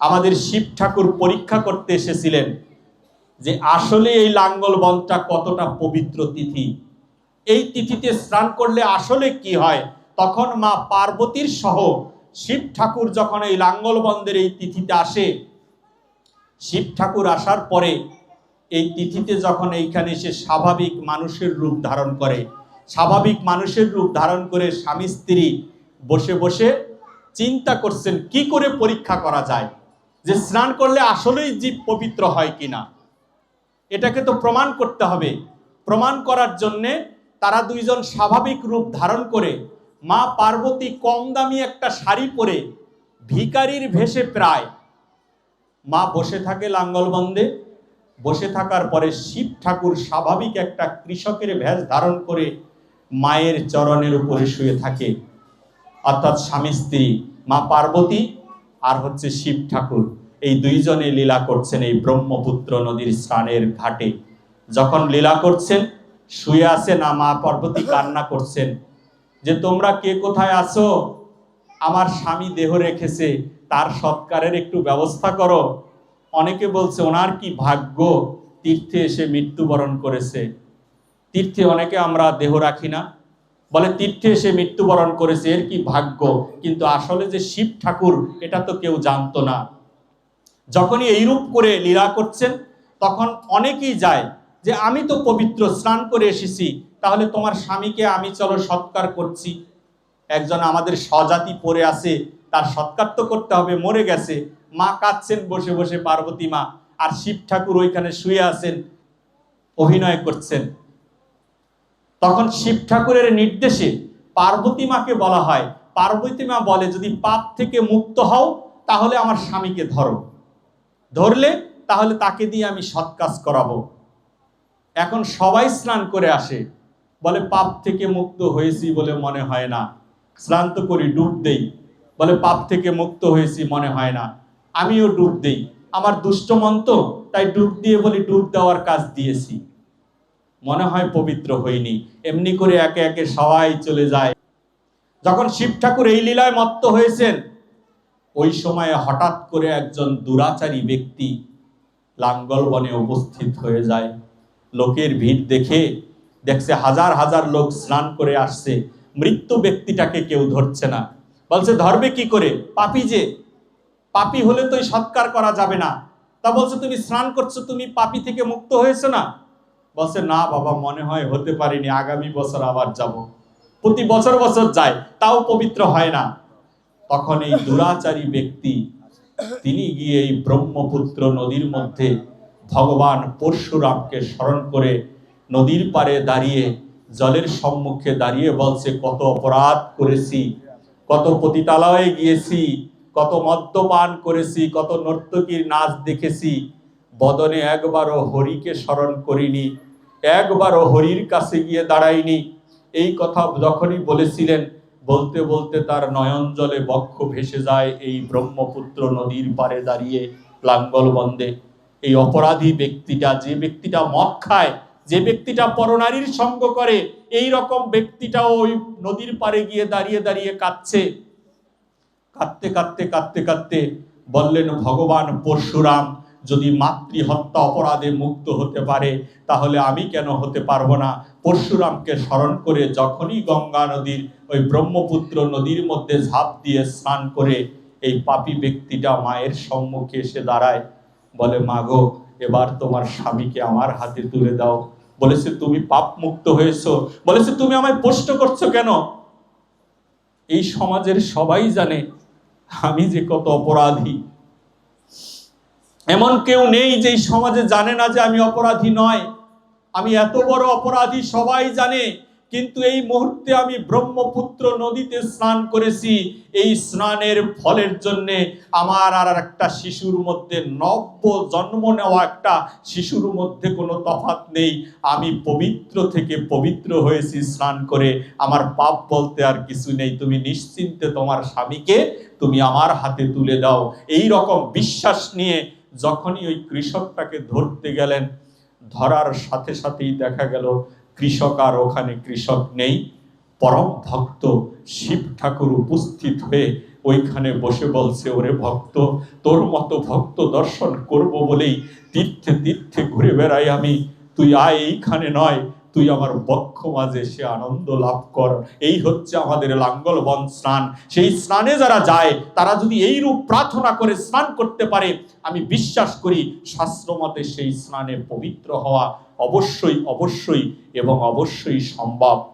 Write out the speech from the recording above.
আমাদের শিব ঠাকুর পরীক্ষা করতে এসেছিলেন যে আসলে এই লাঙ্গল বনটা কতটা পবিত্র তিথি। এই তিথিতে স্নান করলে আসলে কি হয়? তখন মা পার্বতীর সহ শিব ঠাকুর যখন এই লাঙ্গল বন্ধের এই তিথিতে আসে, শিব ঠাকুর আসার পরে এই তিথিতে যখন এইখানে এসে স্বাভাবিক মানুষের রূপ ধারণ করে, স্বাভাবিক মানুষের রূপ ধারণ করে স্বামী স্ত্রী বসে বসে চিন্তা করছেন, কি করে পরীক্ষা করা যায়? যে স্নান করলে আসলেই জীব পবিত্র হয় কিনা। এটাকে তো প্রমাণ করতে হবে। প্রমাণ করার জন্যে তারা দুইজন স্বাভাবিক রূপ ধারণ করে মা পার্বতী কম দামি একটা শাড়ি পরে ভিকারির ভেসে প্রায়। মা বসে থাকে লাঙ্গলবন্দে বসে থাকার পরে শিব ঠাকুর স্বাভাবিক একটা কৃষকের ভেষ ধারণ করে মায়ের চরণের উপরে শুয়ে থাকে। অর্থাৎ স্বামী স্ত্রী, মা পার্বতী আর হচ্ছে শিব ঠাকুর। এই দুইজনে লীলা করছেন এই ব্রহ্মপুত্র নদীর স্নানের ঘাটে। যখন লীলা করছেন, শুয়ে আছে না মা পার্বতী কান্না করছেন যে, তোমরা কে কোথায় আছো? আমার স্বামী দেহ রেখেছে, তার সৎকারের একটু ব্যবস্থা করো। অনেকে বলছে, ওনার কি ভাগ্য? তীর্থে এসে মৃত্যুবরণ করেছে। তীর্থে অনেকে আমরা দেহ রাখি না। বলে, তীর্থে এসে মৃত্যুবরণ করেছে, এর কি ভাগ্য? কিন্তু আসলে যে শিব ঠাকুর, এটা তো কেউ জানতো না। যখনই এইরূপ করে লীলা করছেন, তখন অনেকেই যায় যে, আমি তো পবিত্র, স্নান করে এসেছি, তাহলে তোমার স্বামীকে আমি চলো সৎকার করছি। একজন আমাদের স্বজাতি পড়ে আছে, তার সৎকার তো করতে হবে, মরে গেছে। মা কাঁদছেন, বসে বসে, পার্বতী মা, আর শিব ঠাকুর ওইখানে শুয়ে আছেন, অভিনয় করছেন। তখন শিব ঠাকুরের নির্দেশে পার্বতী মাকে বলা হয়, পার্বতী মা বলে, যদি পাপ থেকে মুক্ত হও, তাহলে আমার স্বামীকে ধরো। ধরলে, তাহলে তাকে দিয়ে আমি সৎ কাজ করাবো। এখন সবাই স্নান করে আসে। বলে, পাপ থেকে মুক্ত হয়েছি বলে মনে হয় না। স্নান তো করি, ডুব দেই। বলে, পাপ থেকে মুক্ত হয়েছি মনে হয় না। আমিও ডুব দেই। আমার দুষ্টমন্ত তাই ডুব দিয়ে বলি, ডুব দেওয়ার কাজ দিয়েছি। মনে হয় পবিত্র হইনি এমনি করে একে একে সবাই চলে যায়। যখন শিব ঠাকুর এই লীলায় মত্ত হয়েছেন, ওই সময়ে হঠাৎ করে একজন দুরাচারী ব্যক্তি লাঙ্গল বনে উপস্থিত হয়ে যায়। লোকের ভিড় দেখে দেখছে হাজার হাজার লোক স্নান করে আসছে। মৃত্যু ব্যক্তিটাকে কেউ ধরছে না। বলছে, ধরবে কি করে? পাপি যে। পাপি হলে তো সৎকার করা যাবে না। তা বলছে, তুমি স্নান করছ, তুমি পাপি থেকে মুক্ত হয়েছো না? বলছে না বাবা, মনে হয় হতে পারিনি, আগামী বছর আবার যাব। প্রতি বছর বছর যায়, তাও পবিত্র হয় না। তখন এই দুরাচারী ব্যক্তি, তিনি গিয়ে এই ব্রহ্মপুত্র নদীর মধ্যে ভগবান পরশুরামকে স্মরণ করে নদীর পারে দাঁড়িয়ে, জলের সম্মুখে দাঁড়িয়ে বলছে, কত অপরাধ করেছি, কত পতিতালয়ে গিয়েছি, কত মদ্যপান করেছি, কত নর্তকীর নাচ দেখেছি বদনে একবারও হরিকে স্মরণ করিনি, একবারও হরির কাছে গিয়ে দাঁড়াইনি। এই কথা যখনই বলেছিলেন, বলতে বলতে তার নয়ন জলে বক্ষ ভেসে যায় এই ব্রহ্মপুত্র নদীর পারে দাঁড়িয়ে লাঙ্গল বন্দে। এই অপরাধী ব্যক্তিটা, যে ব্যক্তিটা মদ খায়, যে ব্যক্তিটা পরনারীর সঙ্গ করে, এই রকম ব্যক্তিটাও ওই নদীর পারে গিয়ে দাঁড়িয়ে দাঁড়িয়ে কাঁদছে। কাঁদতে কাঁদতে কাঁদতে কাঁদতে বললেন, ভগবান পরশুরাম যদি মাতৃহত্যা অপরাধে মুক্ত হতে পারে, তাহলে আমি কেন হতে পারব না? পরশুরামকে স্মরণ করে যখনই গঙ্গা নদীর ওই ব্রহ্মপুত্র নদীর মধ্যে ঝাঁপ দিয়ে স্নান করে এই পাপী ব্যক্তিটা মায়ের সম্মুখে এসে দাঁড়ায়, বলে মাগো এবার তোমার স্বামীকে আমার হাতে তুলে দাও। বলেছে, তুমি পাপ মুক্ত হয়েছো। বলেছে, তুমি আমায় প্রশ্ন করছ কেন? এই সমাজের সবাই জানে আমি যে কত অপরাধী। এমন কেউ নেই যে সমাজে জানে না যে আমি অপরাধী নয়। আমি এত বড় অপরাধী সবাই জানে, কিন্তু এই মুহূর্তে আমি ব্রহ্মপুত্র নদীতে স্নান করেছি। এই স্নানের ফলের জন্য আমার আর একটা শিশুর মধ্যে নব্য জন্ম নেওয়া একটা শিশুর মধ্যে কোনো তফাৎ নেই। আমি পবিত্র থেকে পবিত্র হয়েছি স্নান করে। আমার পাপ বলতে আর কিছু নেই। তুমি নিশ্চিন্তে তোমার স্বামীকে তুমি আমার হাতে তুলে দাও। এই রকম বিশ্বাস নিয়ে যখনই ওই কৃষকটাকে ধরতে গেলেন, ধরার সাথে সাথেই দেখা গেল কৃষক আর ওখানে কৃষক নেই। পরম ভক্ত শিব ঠাকুর উপস্থিত হয়ে ওইখানে বসে বলছে, ওরে ভক্ত, তোর মতো ভক্ত দর্শন করব বলেই তীর্থে তীর্থে ঘুরে বেড়াই আমি। তুই আয় এইখানে নয় তুই আমার বক্ষ মাঝে সে আনন্দ লাভ কর। এই হচ্ছে আমাদের লাঙ্গল বন স্নান। সেই স্নানে যারা যায়, তারা যদি এই রূপ প্রার্থনা করে স্নান করতে পারে, আমি বিশ্বাস করি শাস্ত্রমতে সেই স্নানে পবিত্র হওয়া অবশ্যই অবশ্যই এবং অবশ্যই সম্ভব।